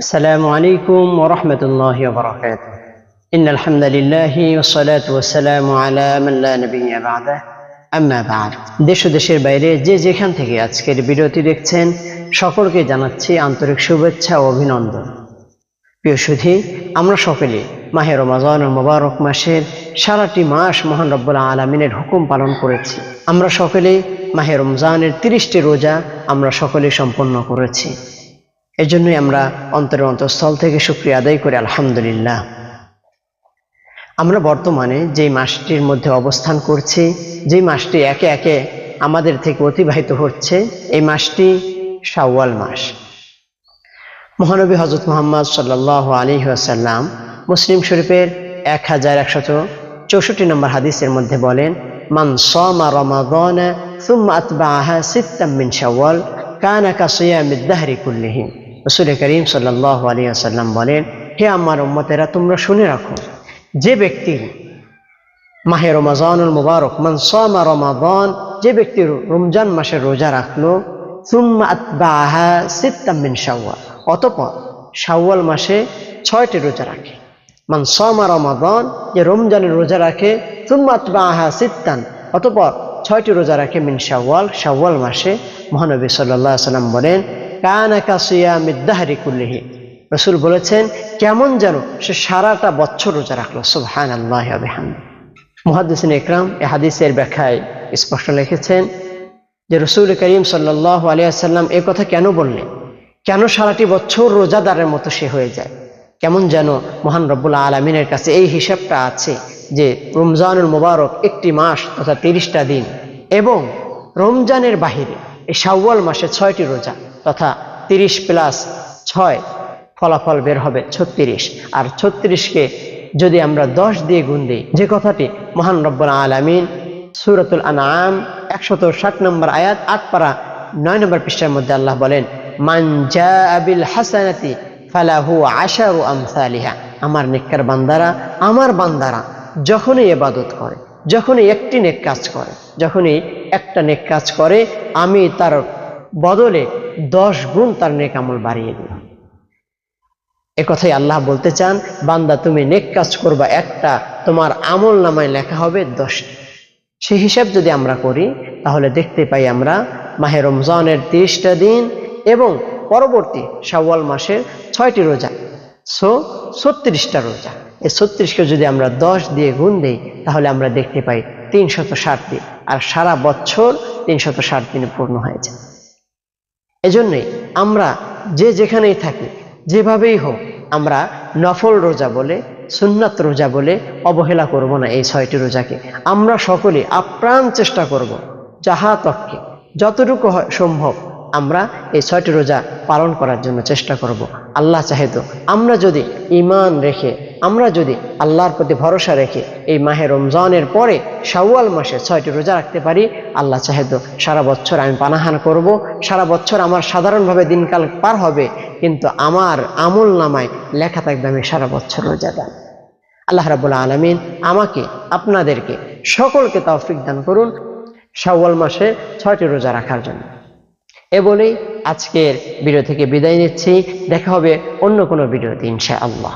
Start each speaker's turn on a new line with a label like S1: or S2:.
S1: السلام عليكم ورحمة الله وبركاته إن الحمد لله والصلاة والسلام على من لا نبي بعده أما بعد দেশ ও দেশের বাইরে যে যেখান থেকে আজকের ভিডিওটি দেখছেন সকলকে জানাচ্ছি আন্তরিক শুভেচ্ছা ও অভিনন্দন প্রিয় সুধী আমরা সকলে মাহে রমাজান মোবারক মাসের সারাটি মাস মহান রব্বুল আলমিনের হুকুম পালন করেছি আমরা সকলে মাহে রমজানের তিরিশটি রোজা আমরা সকলে সম্পন্ন করেছি এজন্যই আমরা অন্তরের অন্তঃস্থল থেকে শুক্রিয়া আদায় করি, আলহামদুলিল্লাহ। আমরা বর্তমানে যেই মাসটির মধ্যে অবস্থান করছি, যেই মাসটি একে একে আমাদের থেকে অতিবাহিত হচ্ছে, এই মাসটি শাওয়াল মাস। মহানবী হজরত মোহাম্মদ সাল্লাহ আলী আসাল্লাম মুসলিম শরীফের এক হাজার একশত চৌষট্টি নম্বর হাদিসের মধ্যে বলেন, মান সমা রমাদান কানা কাসিয়ামিদ দাহরি কুল্লিহি। রাসূল করিম সাল্লাল্লাহু আলাইহি ওয়াসাল্লাম বলেন, হে আমার উম্মতেরা, তোমরা শুনে রাখো, যে ব্যক্তি মাহে রমাজানুল মুবারক, মান সমা রমাদান, যে ব্যক্তি রমজান মাসে রোজা রাখল, সুম্মা আতবাআহা সিত্তাম মিন শাওয়াল, অতপর শাওয়াল মাসে ছয়টি রোজা রাখে। মান সমা রমাদান, যে রমজানের রোজা রাখে সুম্মাত বাহা সিত্তান, অতপর ছয়টি রোজা রাখে মিন শাওয়াল শাওয়াল মাসে। মহানবী সাল্লাহ সাল্লাম বলেন কানা কাসিয়া মিদ্দাহারি কুল্লিহি। রসুল বলেছেন, কেমন যেন সে সারাটা বছর রোজা রাখল। সুবহান আল্লাহ মুহাদ্দিসিন ইকরাম এ হাদিসের ব্যাখ্যায় স্পষ্ট লিখেছেন যে, রসুল করিম সাল্লাহ আলিয়াল্লাম এ কথা কেন বললেন? কেন সারাটি বছর রোজাদারের মতো সে হয়ে যায়? কেমন যেন মহান রব্বুল আলমিনের কাছে এই হিসাবটা আছে যে, রমজানুল মোবারক একটি মাস তথা তিরিশটা দিন এবং রমজানের বাহিরে এই শাওয়াল মাসে ছয়টি রোজা। তথা তিরিশ প্লাস ছয় ফলাফল বের হবে ছত্রিশ। আর ছত্রিশকে যদি আমরা দশ দিয়ে গুণ দিই, যে কথাটি মহান রব্বুল আলমিন সুরতুল আনাম একশত ষাট নম্বর আয়াত আট পারা নয় নম্বর পৃষ্ঠার মধ্যে আল্লাহ বলেন মানজা আবিল হাসানাতি ফালাহু আশারু আমসালিহা। আমার নেককার বান্দারা, আমার বান্দারা, যখনই এবাদত করে, যখনই একটি নেক কাজ করে, যখনই একটা নেক কাজ করে, আমি তার বদলে দশ গুণ তার নেক আমল বাড়িয়ে এ কথাই আল্লাহ বলতে চান, বান্দা তুমি নেক কাজ করবা, একটা তোমার আমল নামায় লেখা হবে দশটি। সেই হিসাব যদি আমরা করি, তাহলে দেখতে পাই আমরা মাহে রমজানের তিরিশটা দিন এবং পরবর্তী শাওয়াল মাসের ছয়টি রোজা, সো ছত্রিশটা রোজা। এই ছত্রিশকে যদি আমরা দশ দিয়ে গুণ দিই, তাহলে আমরা দেখতে পাই তিনশত ষাট দিন, আর সারা বছর তিনশত ষাট দিনে পূর্ণ হয়েছে। এজন্যই আমরা যে যেখানেই থাকি, যেভাবেই হোক, আমরা নফল রোজা বলে, সুন্নাত রোজা বলে অবহেলা করব না এই ছয়টি রোজাকে। আমরা সকলে আপ্রাণ চেষ্টা করব যাহা তককে যতটুকু সম্ভব আমরা এই ছয়টি রোজা পালন করার জন্য চেষ্টা করব। আল্লাহ চাহেত আমরা যদি ইমান রেখে আমরা যদি আল্লাহর প্রতি ভরসা রেখে এই মাহে রমজানের পরে শাওয়াল মাসে ছয়টি রোজা রাখতে পারি, আল্লাহ চাহেত সারা বছর আমি পানাহান করব, সারা বছর আমার সাধারণভাবে দিনকাল পার হবে, কিন্তু আমার আমল নামায় লেখা থাকবে আমি সারা বছর রোজা দান আল্লাহ রাবুল্লাহ আলমিন আমাকে, আপনাদেরকে সকলকে তৌফিক দান করুন শাওয়াল মাসে ছয়টি রোজা রাখার জন্য। এ বলেই আজকের ভিডিও থেকে বিদায় নিচ্ছি, দেখা হবে অন্য কোনো ভিডিওতে ইনশা আল্লাহ